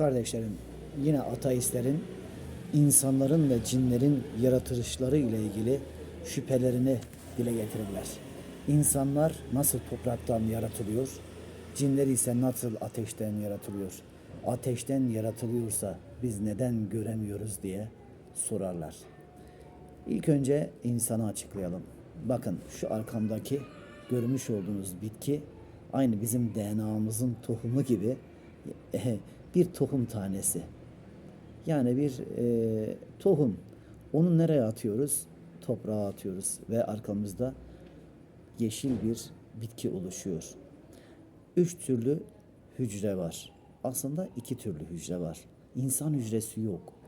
Kardeşlerim, yine ateistlerin insanların ve cinlerin yaratılışları ile ilgili şüphelerini dile getirirler. İnsanlar nasıl topraktan yaratılıyor? Cinler ise nasıl ateşten yaratılıyor? Ateşten yaratılıyorsa biz neden göremiyoruz diye sorarlar. İlk önce insanı açıklayalım. Bakın şu arkamdaki görmüş olduğunuz bitki aynı bizim DNA'mızın tohumu gibi bir tohum tanesi. Yani bir e, tohum. Onu nereye atıyoruz? Toprağa atıyoruz ve arkamızda yeşil bir bitki oluşuyor. Üç türlü hücre var. Aslında iki türlü hücre var. İnsan hücresi yok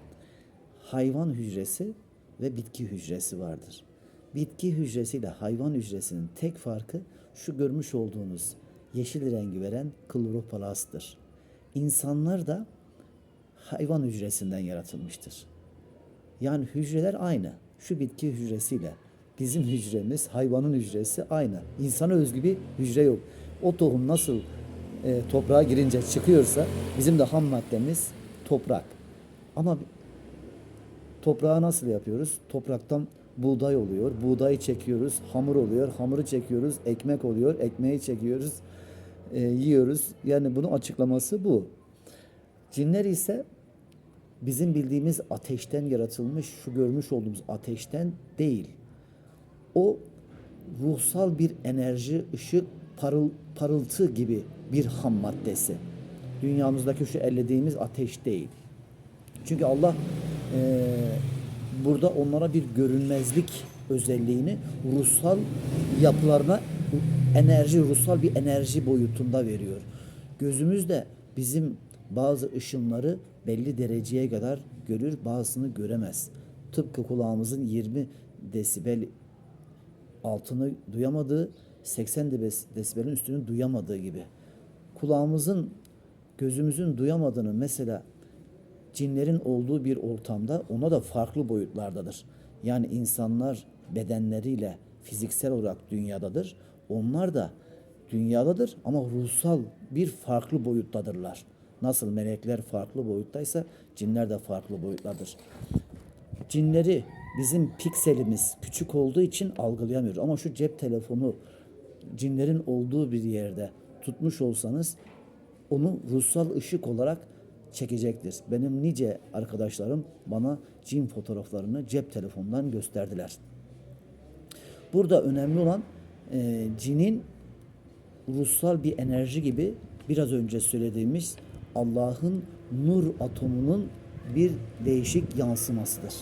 hayvan hücresi ve bitki hücresi vardır. Bitki hücresi ile hayvan hücresinin tek farkı şu görmüş olduğunuz yeşil rengi veren kloroplastır. İnsanlar da hayvan hücresinden yaratılmıştır. Yani hücreler aynı. Şu bitki hücresiyle bizim hücremiz, hayvanın hücresi aynı. İnsana özgü bir hücre yok. O tohum nasıl e, toprağa girince çıkıyorsa bizim de ham maddemiz toprak. Ama Toprağı nasıl yapıyoruz? Topraktan buğday oluyor. Buğdayı çekiyoruz. Hamur oluyor. Hamuru çekiyoruz. Ekmek oluyor. Ekmeği çekiyoruz. E, yiyoruz. Yani bunun açıklaması bu. Cinler ise bizim bildiğimiz ateşten yaratılmış, şu görmüş olduğumuz ateşten değil. O ruhsal bir enerji, ışık, parıl, parıltı gibi bir ham maddesi. Dünyamızdaki şu ellediğimiz ateş değil. Çünkü Allah eee, burada onlara bir görünmezlik özelliğini ruhsal yapılarına enerji, ruhsal bir enerji boyutunda veriyor. Gözümüz de bizim bazı ışınları belli dereceye kadar görür, bazısını göremez. Tıpkı kulağımızın 20 desibel altını duyamadığı, 80 debes- desibelin üstünü duyamadığı gibi. Kulağımızın, gözümüzün duyamadığını mesela cinlerin olduğu bir ortamda ona da farklı boyutlardadır. Yani insanlar bedenleriyle fiziksel olarak dünyadadır. Onlar da dünyadadır ama ruhsal bir farklı boyuttadırlar. Nasıl melekler farklı boyuttaysa cinler de farklı boyutlardır. Cinleri bizim pikselimiz küçük olduğu için algılayamıyoruz. Ama şu cep telefonu cinlerin olduğu bir yerde tutmuş olsanız onu ruhsal ışık olarak çekecektir. Benim nice arkadaşlarım bana cin fotoğraflarını cep telefonundan gösterdiler. Burada önemli olan e, cinin ruhsal bir enerji gibi biraz önce söylediğimiz Allah'ın nur atomunun bir değişik yansımasıdır.